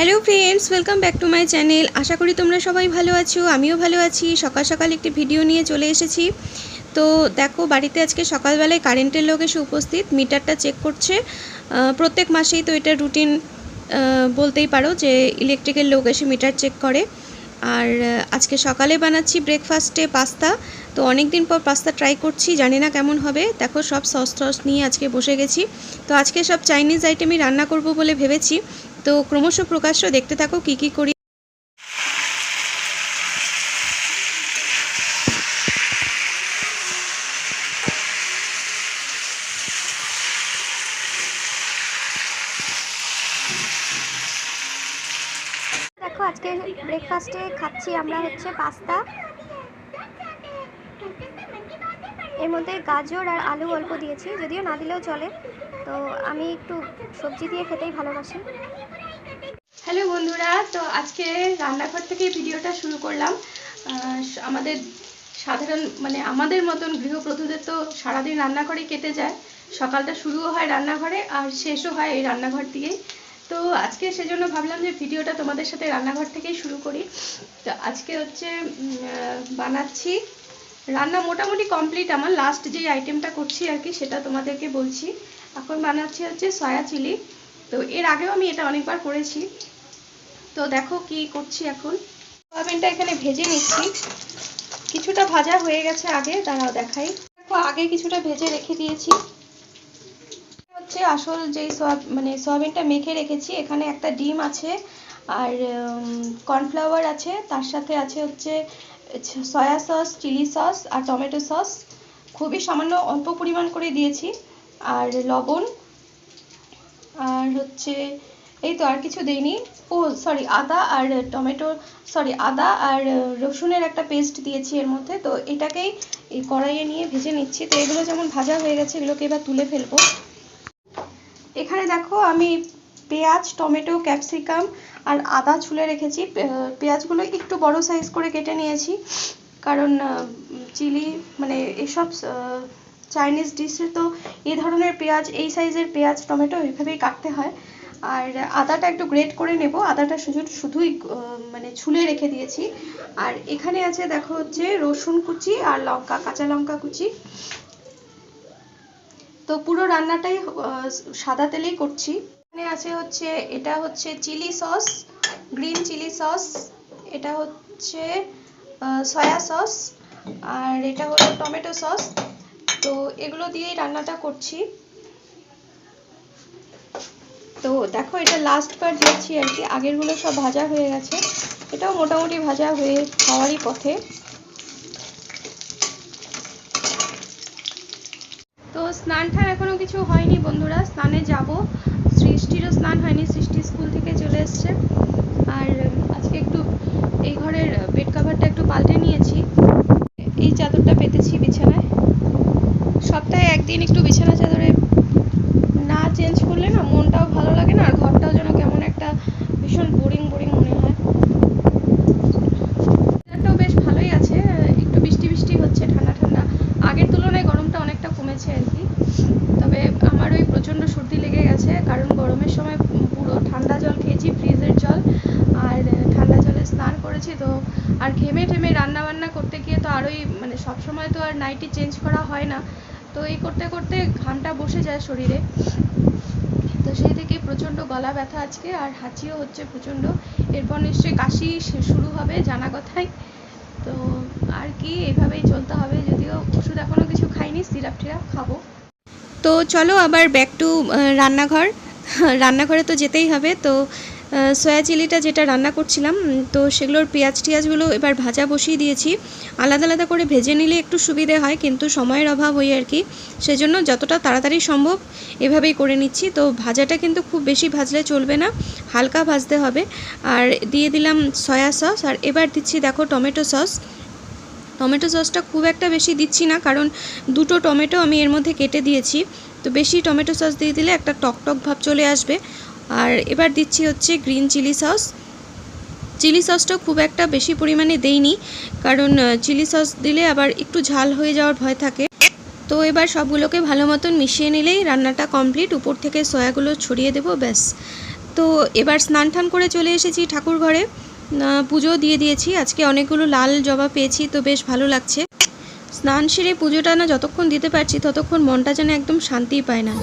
Hello friends welcome back to my channel আশা করি তোমরা সবাই ভালো আছো, আমিও ভালো আছি। সকাল সকাল একটি ভিডিও নিয়ে চলে এসেছি। তো দেখো, বাড়িতে আজকে সকালবেলায় কারেন্টের লোক এসে উপস্থিত। মিটারটা চেক করছে। প্রত্যেক মাসেই তো এটা রুটিন বলতেই পারো যে ইলেকট্রিকের লোক এসে মিটার চেক করে। আর আজকে সকালে বানাচ্ছি ব্রেকফাস্টে পাস্তা তো অনেক দিন পর পাস্তা ট্রাই করছি, জানি না কেমন হবে। দেখো, সব সস টস নিয়ে আজকে বসে গেছি। তো আজকে সব চাইনিজ আইটেমই রান্না করব বলে ভেবেছি। তো ক্রমশ প্রকাশ্য দেখতে থাকো কি কি করি দেখো, আজকে ব্রেকফাস্টে খাচ্ছি আমরা হচ্ছে পাস্তা। এর মধ্যে গাজর আর আলু অল্প দিয়েছি, যদিও না দিলেও চলে। তো আমি একটু সবজি দিয়ে খেতেই ভালোবাসি। হ্যালো বন্ধুরা, তো আজকে রান্নাঘর থেকে ভিডিওটা শুরু করলাম। আমাদের সাধারণ মানে আমাদের মতন গৃহপ্রধূদের তো সারাদিন রান্নাঘরেই কেটে যায়। সকালটা শুরুও হয় রান্নাঘরে আর শেষও হয় এই রান্নাঘর দিয়েই। তো আজকে সেজন্য ভাবলাম যে ভিডিওটা তোমাদের সাথে রান্নাঘর থেকেই শুরু করি। তো আজকে হচ্ছে বানাচ্ছি। রান্না মোটামুটি কমপ্লিট আমার লাস্ট যে আইটেমটা করছি আর কি, সেটা তোমাদেরকে বলছি। এখন বানাচ্ছি হচ্ছে সয়া চিলি তো এর আগেও আমি এটা অনেকবার করেছি। তো দেখো কি করছি এখন। সয়াবিনটা এখানে ভেজে নিচ্ছি। কিছুটা ভাজা হয়ে গেছে আগে, দাঁড়াও দেখাই। দেখো, আগে কিছুটা ভেজে রেখে দিয়েছি। হচ্ছে আসল যেই সয়াব মানে সয়াবিনটা মেখে রেখেছি, এখানে একটা ডিম আছে আর কর্নফ্লাওয়ার আছে। তার সাথে আছে হচ্ছে সয়া সস, চিলি সস আর টমেটো সস। খুবই সামান্য অল্প পরিমাণ করে দিয়েছি। আর লবণ। আর হচ্ছে এই তো আর কিছু দেইনি। ও সরি আদা আর টমেটো সরি আদা আর রসুনের একটা পেস্ট দিয়েছি এর মধ্যে। তো এটাকেই এই কড়াইয়ে নিয়ে ভেজে নিচ্ছি। তো এগুলো যেমন ভাজা হয়ে গেছে, এগুলোকে এবার তুলে ফেলব। এখানে দেখো, আমি পেঁয়াজ, টমেটো, ক্যাপসিকাম আর আদা ছুলে রেখেছি। পেঁয়াজগুলো একটু বড় সাইজ করে কেটে নিয়েছি। কারণ চিলি মানে এসব চাইনিজ ডিশে তো এই ধরনের পেঁয়াজ, এই সাইজের পেঁয়াজ, টমেটো এইভাবেই কাটতে হয়। আর আদাটা একটু গ্রেট করে নেব। আদাটা শুধু, শুধুই মানে ছুলে রেখে দিয়েছি। আর এখানে আছে, দেখো হচ্ছে রসুন কুচি আর লঙ্কা, কাঁচা লঙ্কা কুচি। তো পুরো রান্নাটাই সাদা তেলেই করছি। এখানে আছে হচ্ছে, এটা হচ্ছে chilli sauce, green chilli sauce, এটা হচ্ছে সয়া সস, আর এটা হলো টমেটো সস। তো এগুলো দিয়েই রান্নাটা করছি। তো দেখো, এটা লাস্ট বার দিয়েছি আর কি। আগেরগুলো সব ভাজা হয়ে গেছে। এটাও মোটামুটি ভাজা হয়ে খাওয়ারই পথে। তো স্নান টান এখনও কিছু হয়নি বন্ধুরা, স্নানে যাব। সৃষ্টিরও স্নান হয়নি, সৃষ্টি স্কুল থেকে চলে এসছে। আর আজকে একটু এই ঘরের বেড কাভারটা একটু পাল্টে নিয়েছি। এই চাদরটা পেতেছি বিছানায়। সপ্তাহে একদিন একটু বিছানা চাদরে না চেঞ্জ করলে না মনটাও ভালো লাগে না আর ঘরটাও যেন কেমন একটা ভীষণ বোরিং বোরিং মনে হয়। ওয়েদারটাও বেশ ভালোই আছে, একটু বৃষ্টি বৃষ্টি হচ্ছে, ঠান্ডা ঠান্ডা। আগের তুলনায় গরমটা অনেকটা কমেছে আর কি। তবে আমার ওই প্রচণ্ড সর্দি লেগে গেছে, কারণ গরমের সময় পুরো ঠান্ডা জল খেয়েছি ফ্রিজের জল। আর ঠান্ডা জলে স্নান করেছি, তো আর ঘেমে টেমে রান্না বান্না করতে গিয়ে তো আরোই মানে সব সময় তো আর নাইটি চেঞ্জ করা হয় না। তো এই করতে করতে ঘামটা বসে যায় শরীরে। তো সেই থেকে প্রচণ্ড গলা ব্যথা আজকে আর হাঁচিও হচ্ছে প্রচণ্ড। এরপর নিশ্চয়ই কাশি শুরু হবে জানা কথাই। তো আর কি, এভাবেই চলতে হবে। যদিও ওষুধ এখনও কিছু খাইনি, সিরাপ টিরাপ খাব। তো চলো আবার ব্যাক টু রান্নাঘর। রান্নাঘরে তো যেতেই হবে। তো সয়া চিলিটা যেটা রান্না করছিলাম তো সেগুলোর পেঁয়াজ টিয়াজগুলো এবার ভাজা বসিয়ে দিয়েছি। আলাদা আলাদা করে ভেজে নিলে একটু সুবিধে হয়, কিন্তু সময়ের অভাব হয় আর কি। সেজন্য যতটা তাড়াতাড়ি সম্ভব এভাবেই করে নিচ্ছি। তো ভাজাটা কিন্তু খুব বেশি ভাজলে চলবে না, হালকা ভাজতে হবে। আর দিয়ে দিলাম সয়া সস, আর এবার দিচ্ছি দেখো টমেটো সস। টমেটো সসটা খুব একটা বেশি দিচ্ছি না, কারণ দুটো টমেটো আমি এর মধ্যে কেটে দিয়েছি। তো বেশি টমেটো সস দিয়ে দিলে একটা টক টক ভাব চলে আসবে। আর এবার দিচ্ছি হচ্ছে গ্রিন চিলি সস। চিলি সসটা খুব একটা বেশি পরিমাণে দেইনি, কারণ চিলি সস দিলে আবার একটু ঝাল হয়ে যাওয়ার ভয় থাকে। তো এবার সবগুলোকে ভালো মতন মিশিয়ে নিলেই রান্নাটা কমপ্লিট। উপর থেকে সয়াগুলো ছড়িয়ে দেবো, ব্যাস। তো এবার স্নান টান করে চলে এসেছি ঠাকুর ঘরে। পুজো দিয়ে দিয়েছি। আজকে অনেকগুলো লাল জবা পেয়েছি, তো বেশ ভালো লাগছে। স্নান সেরে পুজোটা না যতক্ষণ দিতে পারছি, ততক্ষণ মনটা যেন একদম শান্তিই পায় না।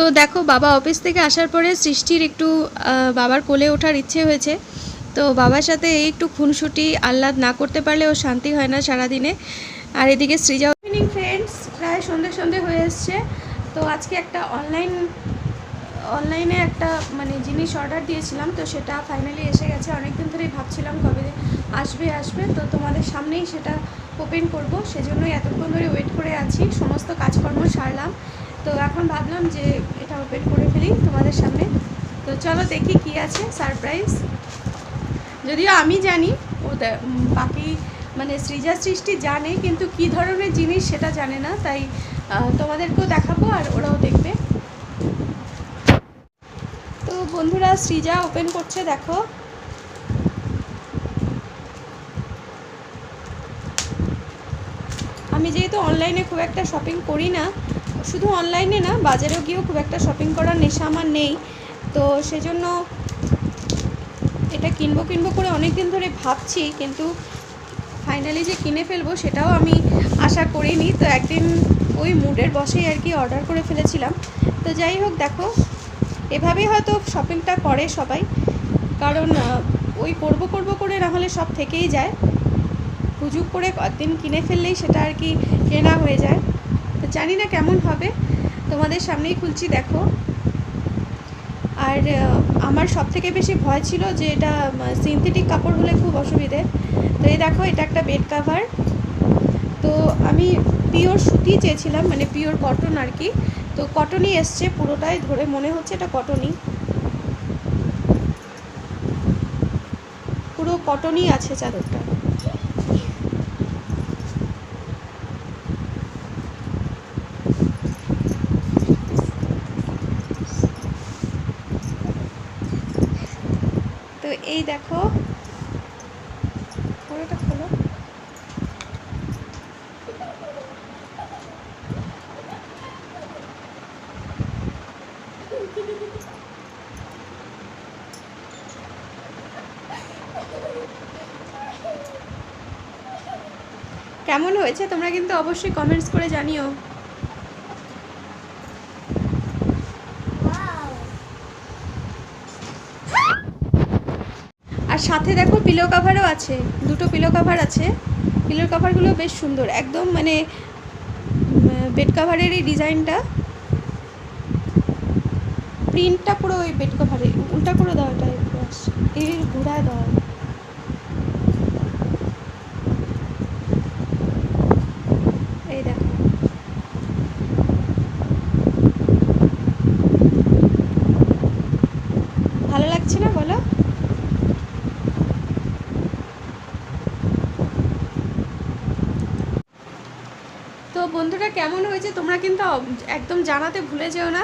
তো দেখো, বাবা অফিস থেকে আসার পরে সৃষ্টির একটু বাবার কোলে ওঠার ইচ্ছে হয়েছে। তো বাবার সাথে এই একটু খুনসুটি, আহ্লাদ না করতে পারলে ও শান্তি হয় না সারাদিনে। আর এদিকে সৃজা ইভিনিং ফ্রেন্ডস প্রায় সন্ধে সন্ধে হয়ে এসছে। তো আজকে একটা অনলাইন অনলাইনে একটা মানে জিনিস অর্ডার দিয়েছিলাম, তো সেটা ফাইনালি এসে গেছে। অনেকদিন ধরেই ভাবছিলাম কবে আসবে আসবে। তো তোমাদের সামনেই সেটা ওপেন করব। সেজন্যই এতক্ষণ ধরে ওয়েট করে আছি। সমস্ত কাজকর্ম সারলাম। তো এখন ভাবলাম যে এটা ওপেন করে ফেলি তোমাদের সামনে। তো চলো দেখি কি আছে সারপ্রাইজ যদিও আমি জানি, ও বাকি মানে সৃজা সৃষ্টি জানে, কিন্তু কি ধরনের জিনিস সেটা জানে না, তাই তোমাদেরকেও দেখাবো আর ওরাও দেখবে। তো বন্ধুরা, সৃজা ওপেন করছে, দেখো। আমি যেহেতু অনলাইনে খুব একটা শপিং করি না শুধু অনলাইনে না, বাজারেও গিয়েও খুব একটা শপিং করার নেশা আমার নেই। তো সেজন্য এটা কিনবো কিনবো করে অনেক দিন ধরে ভাবছি, কিন্তু ফাইনালি যে কিনে ফেলব সেটাও আমি আশা করিনি। তো একদিন ওই মুডের বসেই আর কি অর্ডার করে ফেলেছিলাম। তো যাই হোক, দেখো, এভাবেই হয়তো শপিংটা করে সবাই। কারণ ওই করব করব করে না হলে সব থেকেই যায়। হুজুগ করে কদিন কিনে ফেললেই সেটা আর কি কেনা হয়ে যায়। জানি না কেমন হবে। তোমাদের সামনেই খুলছি, দেখো। আর আমার সব থেকে বেশি ভয় ছিল যে এটা সিনথেটিক কাপড় হলে খুব অসুবিধে। তো এই দেখো, এটা একটা বেড কাভার তো আমি পিওর সুতি চেয়েছিলাম মানে পিওর কটন আর কি। তো কটনই এসছে পুরোটাই, ধরে মনে হচ্ছে এটা কটনই পুরো কটনই আছে চাদরটা তো এই দেখো। পুরোটা খোলো। কেমন হয়েছে? তোমরা কিন্তু অবশ্যই কমেন্টস করে জানিও। আর সাথে দেখো পিলো কাভারও আছে, দুটো পিলো কাভার আছে। পিলো কাভারগুলো বেশ সুন্দর, একদম মানে বেড কাভারের এই ডিজাইনটা প্রিন্টটা পুরো ওই বেড কাভারে উল্টা করে দাও এটা এই ঘোরায় দাও এই দেখো ভালো লাগছে না বলো তো বন্ধুরা কেমন হয়েছে তোমরা কিন্তু একদম জানাতে ভুলে যেও না।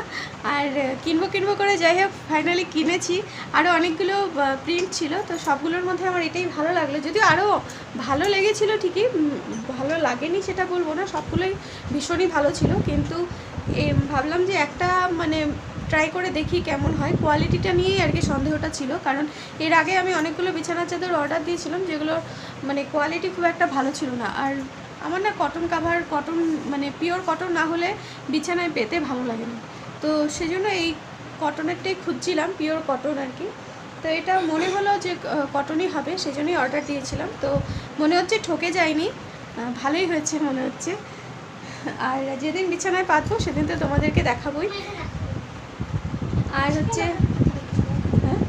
আর কিনবো কিনবো করে যাই হোক ফাইনালি কিনেছি। আরও অনেকগুলো প্রিন্ট ছিল, তো সবগুলোর মধ্যে আমার এটাই ভালো লাগল। যদিও আরও ভালো লেগেছিল ঠিকই ভালো লাগেনি সেটা বলব না, সবগুলোই ভীষণই ভালো ছিল। কিন্তু ভাবলাম যে একটা মানে ট্রাই করে দেখি কেমন হয়। কোয়ালিটিটা নিয়েই আর কি সন্দেহটা ছিল, কারণ এর আগে আমি অনেকগুলো বিছানার চাদর অর্ডার দিয়েছিলাম যেগুলো মানে কোয়ালিটি খুব একটা ভালো ছিল না। আর আমার না কটন কাভার কটন মানে পিওর কটন না হলে বিছানায় পেতে ভালো লাগে না। তো সেজন্য এই কটনেরটাই খুঁজছিলাম পিওর কটন আর কি। তো এটা মনে হলো যে কটনই হবে, সেজন্যই অর্ডার দিয়েছিলাম। তো মনে হচ্ছে ঠকে যায়নি। ভালোই হয়েছে মনে হচ্ছে। আর যেদিন বিছানায় পাতবো, সেদিন তো তোমাদেরকে দেখাবই। আর হচ্ছে হ্যাঁ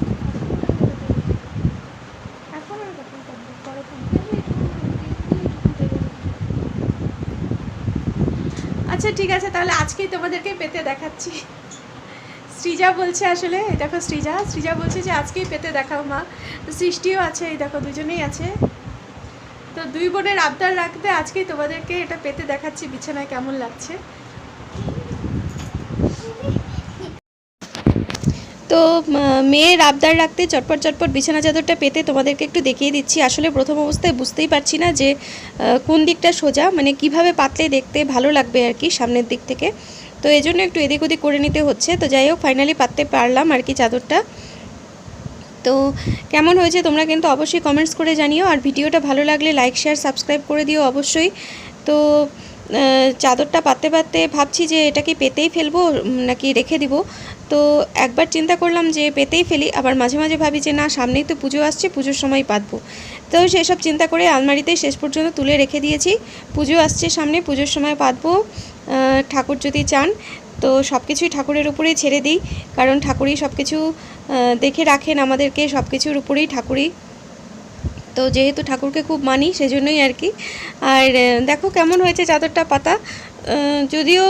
এখন আর কখন করব? পরে করব। আচ্ছা ঠিক আছে, তাহলে আজকেই তোমাদেরকে পেতে দেখাচ্ছি। সৃজা বলছে আসলে, এই দেখো সৃজা সৃজা বলছে যে আজকেই পেতে দেখাও মা। সৃষ্টিও আছে, এই দেখো দুজনেই আছে। তো দুই বোনের আবদার রাখতে আজকেই তোমাদেরকে এটা পেতে দেখাচ্ছি, বিছানায় কেমন লাগছে। তো মেয়ের আবদার রাখতে চটপট চটপট বিছানা চাদরটা পেতে তোমাদেরকে একটু দেখিয়ে দিচ্ছি। আসলে প্রথম অবস্থায় বুঝতেই পারছি না যে কোন দিকটা সোজা মানে কীভাবে পাতলে দেখতে ভালো লাগবে আর কি সামনের দিক থেকে। তো এই জন্য একটু এদিক ওদিক করে নিতে হচ্ছে। তো যাই হোক ফাইনালি পাততে পারলাম আর কি চাদরটা। তো কেমন হয়েছে তোমরা কিন্তু অবশ্যই কমেন্টস করে জানিও। আর ভিডিওটা ভালো লাগলে লাইক শেয়ার সাবস্ক্রাইব করে দিও অবশ্যই। তো চাদরটা পাততে পাততে ভাবছি যে এটা কি পেতেই ফেলব নাকি রেখে দিব। তো একবার চিন্তা করলাম যে পেতেই ফেলি, আবার মাঝে মাঝে ভাবি যে না, সামনেই তো পুজো আসছে, পুজোর সময় পাতবো। তো সেসব চিন্তা করে আলমারিতে শেষ পর্যন্ত তুলে রেখে দিয়েছি। পুজো আসছে সামনে, পুজোর সময় পাতবো ঠাকুর যদি চান। তো সব কিছুই ঠাকুরের উপরেই ছেড়ে দিই, কারণ ঠাকুরই সব কিছু দেখে রাখেন আমাদেরকে সব কিছুর উপরেই ঠাকুরই। তো যেহেতু ঠাকুরকে খুব মানি, সেজন্যই আর কি। আর দেখো কেমন হয়েছে চাদরটা, পাতা। যদিও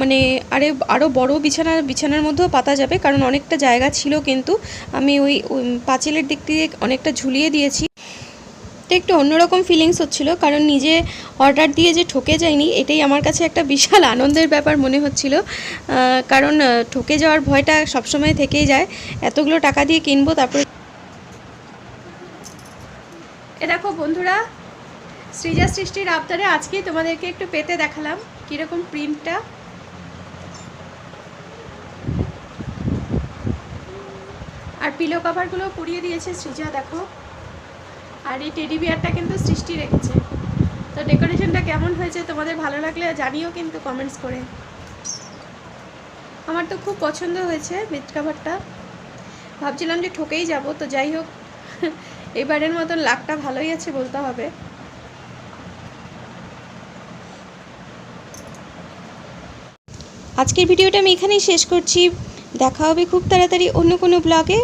মানে আরে আরও বড় বিছানা, বিছানার মধ্যেও পাতা যাবে, কারণ অনেকটা জায়গা ছিল কিন্তু আমি ওই পাঁচিলের দিক দিয়ে অনেকটা ঝুলিয়ে দিয়েছি। তো একটু অন্যরকম ফিলিংস হচ্ছিল, কারণ নিজে অর্ডার দিয়ে যে ঠকে যায়নি এটাই আমার কাছে একটা বিশাল আনন্দের ব্যাপার মনে হচ্ছিল। কারণ ঠকে যাওয়ার ভয়টা সবসময় থেকেই যায়। এতগুলো টাকা দিয়ে কিনবো, তারপরে এ দেখো বন্ধুরা, সৃজা সৃষ্টির আবদারে আজকেই তোমাদেরকে একটু পেতে দেখালাম, কীরকম প্রিন্টটা আর পিলো কভারগুলো পুড়িয়ে দিয়েছে, সৃজা দেখো। আর এই টেডি বিয়ারটা কিন্তু সৃষ্টি রেখেছে। তো ডেকোরেশনটা কেমন হয়েছে, তোমাদের ভালো লাগলে জানিও কিন্তু কমেন্টস করে। আমার তো খুব পছন্দ হয়েছে বেড কাভারটা ভাবছিলাম যে ঠকেই যাব, তো যাই হোক, এবারের মতন লাকটা ভালোই আছে বলতে হবে। আজকের ভিডিওটা আমি এখানেই শেষ করছি। দেখা হবে খুব তাড়াতাড়ি অন্য কোনো ব্লগে